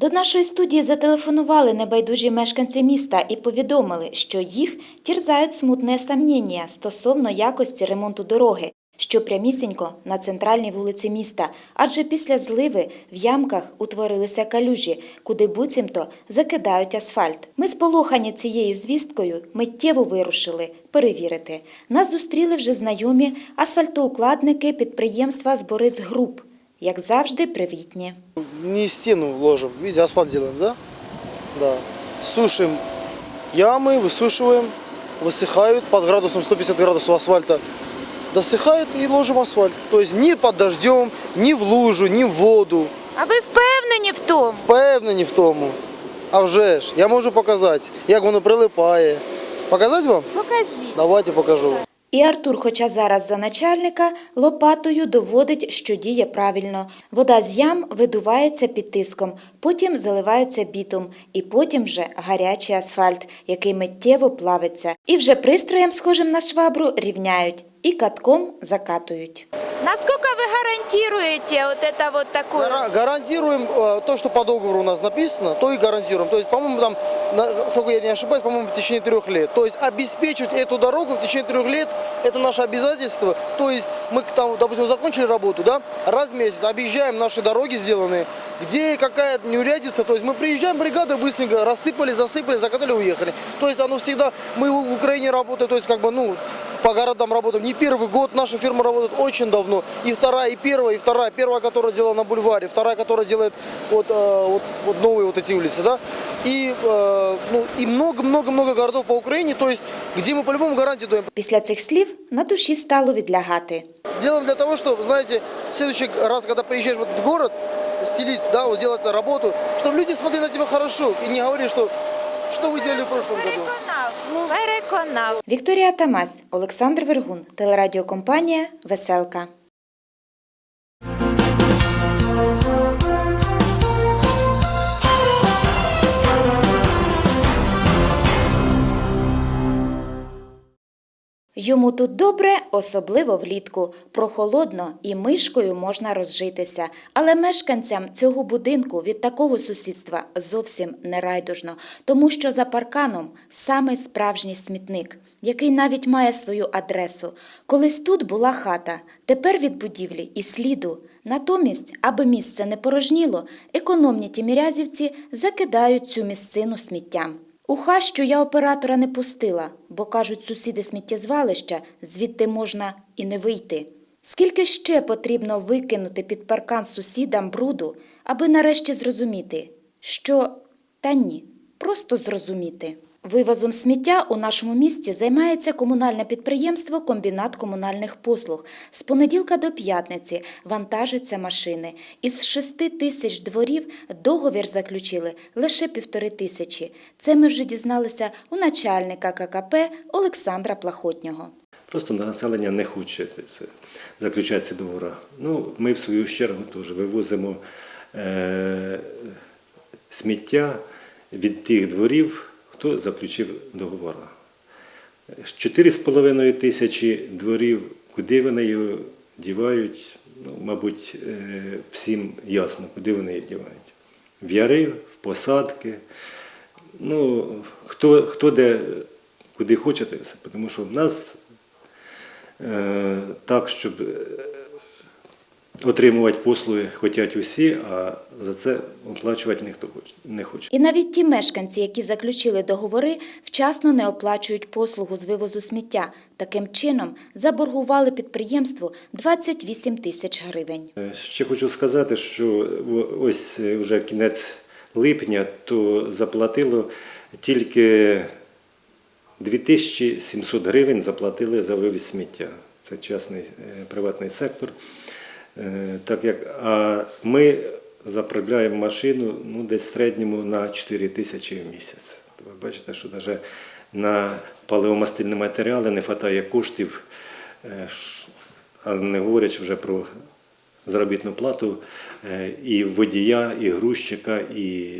До нашої студії зателефонували небайдужі мешканці міста і повідомили, що їх тірзають смутне сомнення стосовно якості ремонту дороги, що прямісінько на центральній вулиці міста, адже після зливи в ямках утворилися калюжі, куди буцімто закидають асфальт. Ми сполохані цією звісткою миттєво вирушили перевірити. Нас зустріли вже знайомі асфальтоукладники підприємства з Борис Груп, як завжди, привітні. Не стену ложим, видите, асфальт делаем, да? Да. Сушим ямы, высушиваем, высыхают под градусом 150 градусов асфальта. Досыхает и ложим асфальт. То есть ни под дождем, ни в лужу, ни в воду. А ви впевнені в тому? Певно, не в тому. А вже ж, я можу показати, як воно прилипає. Показати вам? Покажіть. Давайте покажу. І Артур, хоча зараз за начальника, лопатою доводить, що діє правильно. Вода з ям видувається під тиском, потім заливається бітум, і потім вже гарячий асфальт, який миттєво плавиться. І вже пристроєм, схожим на швабру, рівняють і катком закатують. Насколько вы гарантируете вот это вот такое? Гара- Гарантируем э, то, что по договору у нас написано, то и гарантируем. То есть, по-моему, там, на- сколько я не ошибаюсь, по-моему, в течение трех лет. То есть обеспечивать эту дорогу в течение трех лет, это наше обязательство. То есть мы там, допустим, закончили работу, да, раз в месяц объезжаем наши дороги сделанные, где какая неурядица, то есть мы приезжаем, бригада быстренько рассыпали, засыпали, закатали, уехали. То есть оно всегда, мы в Украине работаем, то есть как бы, ну, по городам работаем. Не первый год, наша фирма работает очень давно. И вторая, и первая, и вторая. Первая, которая делала на бульваре, вторая, которая делает вот, э, вот, вот новые вот эти улицы, да. И, э, ну, и много-много-много городов по Украине, то есть где мы по-любому гарантию даем. Після цих слів на душі стало відлягати. Делаем для того, чтобы, знаете, в следующий раз, когда приезжаешь в этот город, стелить, да, вот делать работу, чтобы люди смотрели на тебя хорошо и не говорили, что что вы делали в прошлом году. Переконав. Переконав. Вікторія Тамась, Олександр Вергун, телерадіокомпанія Веселка. Йому тут добре, особливо влітку. Прохолодно і мишкою можна розжитися. Але мешканцям цього будинку від такого сусідства зовсім не райдужно, тому що за парканом саме справжній смітник, який навіть має свою адресу. Колись тут була хата, тепер від будівлі і сліду. Натомість, аби місце не порожніло, економні тімірязівці закидають цю місцину сміттям. У хащу я оператора не пустила, бо кажуть сусіди сміттєзвалища, звідти можна і не вийти. Скільки ще потрібно викинути під паркан сусідам бруду, аби нарешті зрозуміти, що та ні, просто зрозуміти. Вивозом сміття у нашому місті займається комунальне підприємство Комбінат комунальних послуг. З понеділка до п'ятниці вантажаться машини. Із шести тисяч дворів договір заключили лише півтори тисячі. Це ми вже дізналися у начальника ККП Олександра Плахотнього. Просто населення не хоче це, заключати ці договори. Ну, ми в свою чергу теж вивозимо е, сміття від тих дворів, хто заключив договори. 4,5 тисячі дворів, куди вони його дівають, ну, мабуть, е, всім ясно, куди вони її дівають. В яри, в посадки. Ну, хто, хто де, куди хоче, те все. тому що в нас е, так, щоб отримувати послуги хочуть усі, а за це оплачувати ніхто не хоче. І навіть ті мешканці, які заключили договори, вчасно не оплачують послугу з вивозу сміття. Таким чином заборгували підприємству 28 тисяч гривень. Е, Ще хочу сказати, що ось е, вже кінець липня, то заплатило тільки 2700 гривень заплатили за вивіз сміття. Це частний е, приватний сектор. Е, Так як, а ми заправляємо машину ну, десь в середньому на 4 тисячі в місяць. Ви бачите, що навіть на паливомастильні матеріали не вистачає коштів, е, а не говорячи вже про заробітну плату е, і водія, і грузчика, і,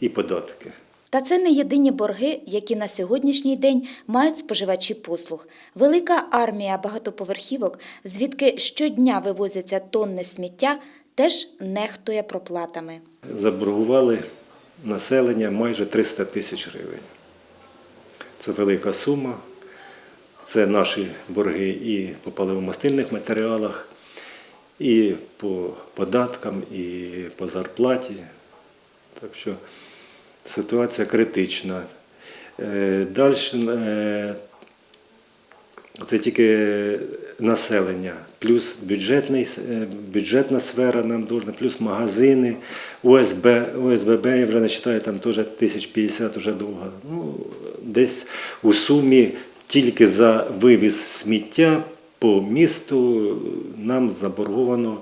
і податки. Та це не єдині борги, які на сьогоднішній день мають споживачі послуг. Велика армія багатоповерхівок, звідки щодня вивозяться тонни сміття, теж нехтує проплатами. Заборгували населення майже 300 тисяч гривень. Це велика сума. Це наші борги і по паливомастильних матеріалах, і по податкам, і по зарплаті. Так що ситуація критична. Далі це тільки населення, плюс бюджетний, е, бюджетна сфера нам должна, плюс магазини, ОСБ, ОСББ, я вже не читаю, там теж 1050 вже довго. Ну, десь у сумі тільки за вивіз сміття по місту нам заборговано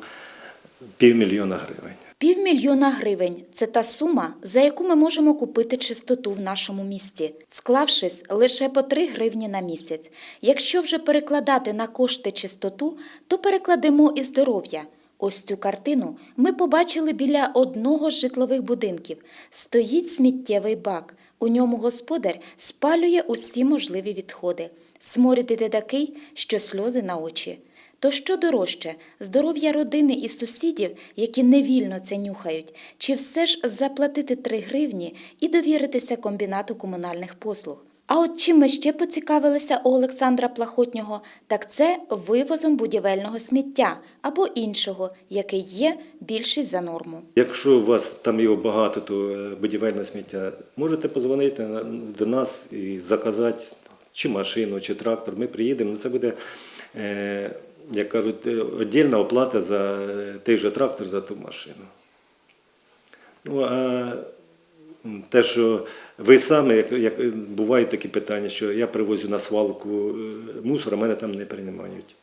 півмільйона гривень. Півмільйона гривень це та сума, за яку ми можемо купити чистоту в нашому місті, склавшись лише по 3 гривні на місяць. Якщо вже перекладати на кошти чистоту, то перекладемо і здоров'я. Ось цю картину ми побачили біля одного з житлових будинків. Стоїть сміттєвий бак. У ньому господар спалює усі можливі відходи. Сморід іде такий, що сльози на очі. То що дорожче здоров'я родини і сусідів, які невільно це нюхають, чи все ж заплатити 3 гривні і довіритися комбінату комунальних послуг? А от чим ми ще поцікавилися у Олександра Плахотнього, так це вивозом будівельного сміття або іншого, який є більший за норму. Якщо у вас там його багато, то е, будівельне сміття, можете позвонити до нас і заказати чи машину, чи трактор. Ми приїдемо. Це буде, е, як кажуть, е, віддільна оплата за е, той же трактор, за ту машину. Ну, а те, що ви самі, як, як бувають такі питання, що я привозю на свалку е, мусор, а мене там не приймають.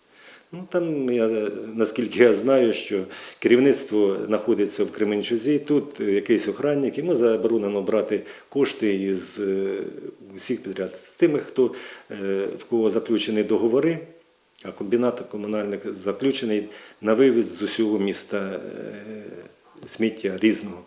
Ну, там, я, наскільки я знаю, що керівництво знаходиться в Кременчузі, тут якийсь охранник, йому заборонено брати кошти із усіх підряд. З тими, хто, в кого заключені договори, а комбінат комунальних заключений на вивіз з усього міста е, сміття різного,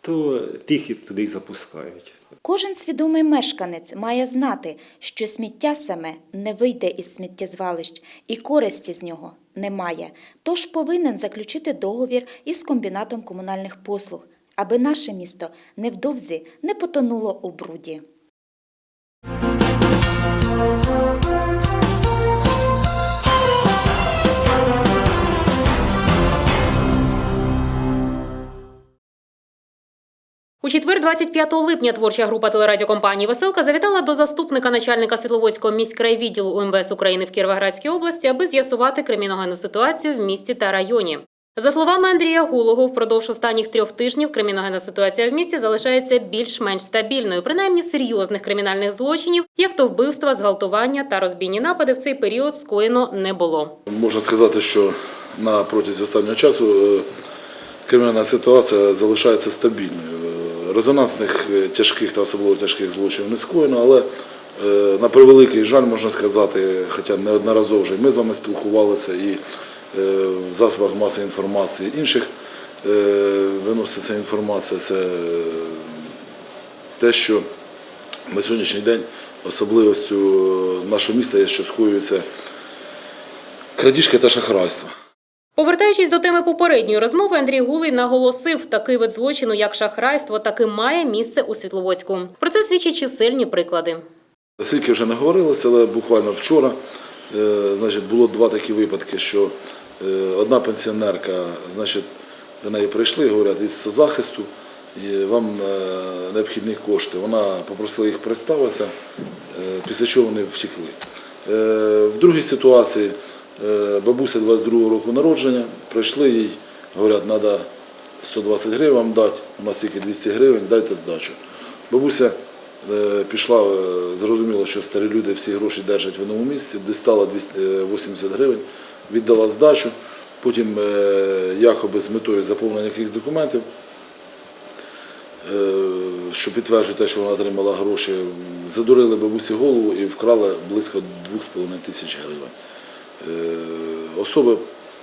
то тих і туди й запускають. Кожен свідомий мешканець має знати, що сміття саме не вийде із сміттєзвалищ і користі з нього немає. Тож повинен заключити договір із комбінатом комунальних послуг, аби наше місто невдовзі не потонуло у бруді. У четвер, 25 липня, творча група телерадіокомпанії Веселка завітала до заступника начальника Світловодського міськрайвідділу УМВС України в Кіровоградській області, аби з'ясувати криміногенну ситуацію в місті та районі. За словами Андрія Гулого, впродовж останніх трьох тижнів криміногенна ситуація в місті залишається більш-менш стабільною. Принаймні серйозних кримінальних злочинів, як то вбивства, зґвалтування та розбійні напади, в цей період скоєно не було. Можна сказати, що на протязі останнього часу е, кримінальна ситуація залишається стабільною. Резонансних е, тяжких та особливо тяжких злочинів не скоєно, але е, на превеликий жаль, можна сказати, хоча неодноразово вже ми з вами спілкувалися і е, в засобах масової інформації інших виноситься інформація. Це те, що на сьогоднішній день особливістю нашого міста є, що скоюється крадіжки та шахрайство. Повертаючись до теми попередньої розмови, Андрій Гулий наголосив, такий вид злочину, як шахрайство, таки має місце у Світловодську. Про це свідчать чисельні приклади. Скільки вже не говорилося, але буквально вчора е, значить, було два такі випадки, що е, одна пенсіонерка, значить, до неї прийшли говорять із соцзахисту, і вам е, необхідні кошти. Вона попросила їх представитися, після чого вони втекли. В другій ситуації бабуся 22 року народження, прийшли їй, говорять, треба 120 гривень вам дати, у нас тільки 200 гривень, дайте здачу. Бабуся е, пішла, е, зрозуміло, що старі люди всі гроші держать в одному місці, дістала 280 гривень, віддала здачу, потім е, якоби з метою заповнення якихось документів, е, що підтверджує те, що вона отримала гроші, задурили бабусі голову і вкрали близько 2,5 тисяч гривень. Е, Особи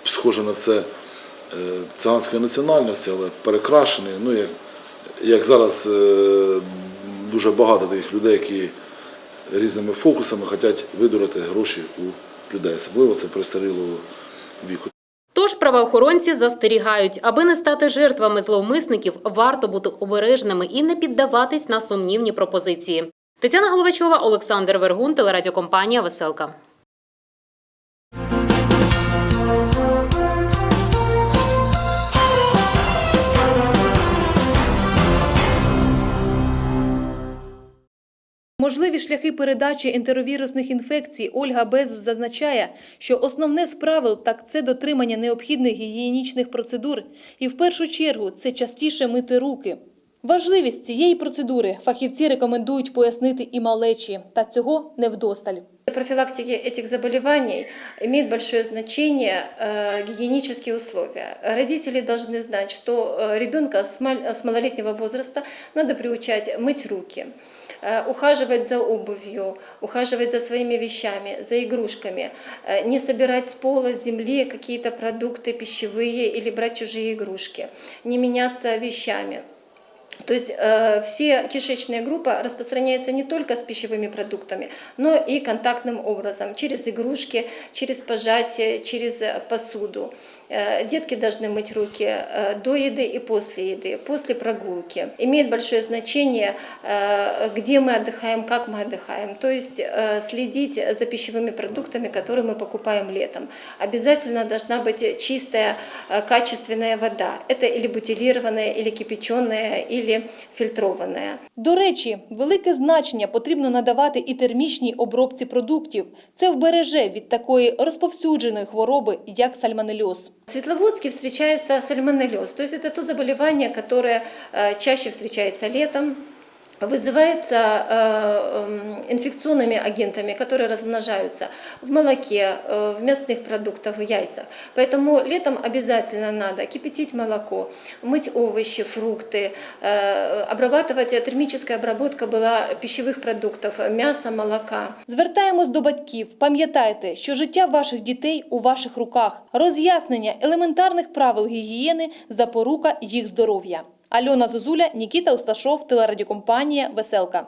схожі на це е, циганської національності, але перекрашені. Ну, як, як зараз е, дуже багато таких людей, які різними фокусами хочуть видурити гроші у людей, особливо це престарілого віку. Тож правоохоронці застерігають, аби не стати жертвами зловмисників, варто бути обережними і не піддаватись на сумнівні пропозиції. Тетяна Головачова, Олександр Вергун, телерадіокомпанія Веселка. Можливі шляхи передачі ентеровірусних інфекцій. Ольга Безус зазначає, що основне з правил так це дотримання необхідних гігієнічних процедур, і в першу чергу це частіше мити руки. Важливість цієї процедури фахівці рекомендують пояснити і малечі, та цього не профилактики этих заболеваний имеет большое значение э, гигиенические условия. Родители должны знать, что э, ребенка с, мал- с малолетнего возраста надо приучать мыть руки, э, ухаживать за обувью, ухаживать за своими вещами, за игрушками, не собирать с пола, с земли какие-то продукты пищевые или брать чужие игрушки, не меняться вещами. То есть э, все кишечная группа распространяется не только с пищевыми продуктами, но и контактным образом, через игрушки, через пожатие, через посуду. Э, детки должны мыть руки э, до еды и после еды, после прогулки. Имеет большое значение, э, где мы отдыхаем, как мы отдыхаем. То есть э, следить за пищевыми продуктами, которые мы покупаем летом. Обязательно должна быть чистая, э, качественная вода. Это или бутилированная, или кипяченая, или фильтрованная. До речі, велике значення потрібно надавати і термічній обробці продуктів. Це вбереже від такої розповсюдженої хвороби, як сальмонельоз. В Светловодске встречается сальмонеллез, то есть это то заболевание, которое э, чаще встречается летом, вызывается э, эм, инфекционными агентами, которые размножаются в молоке, э, в мясных продуктах, в яйцах. Поэтому летом обязательно надо кипятить молоко, мыть овощи, фрукты, э, обрабатывать, термическая обработка была пищевых продуктов, мяса, молока. Звертаємось до батьків. Пам'ятайте, що життя ваших дітей у ваших руках. Роз'яснення елементарних правил гігієни – запорука їх здоров'я. Альона Зозуля, Нікіта Усташов, телерадіокомпанія «Веселка».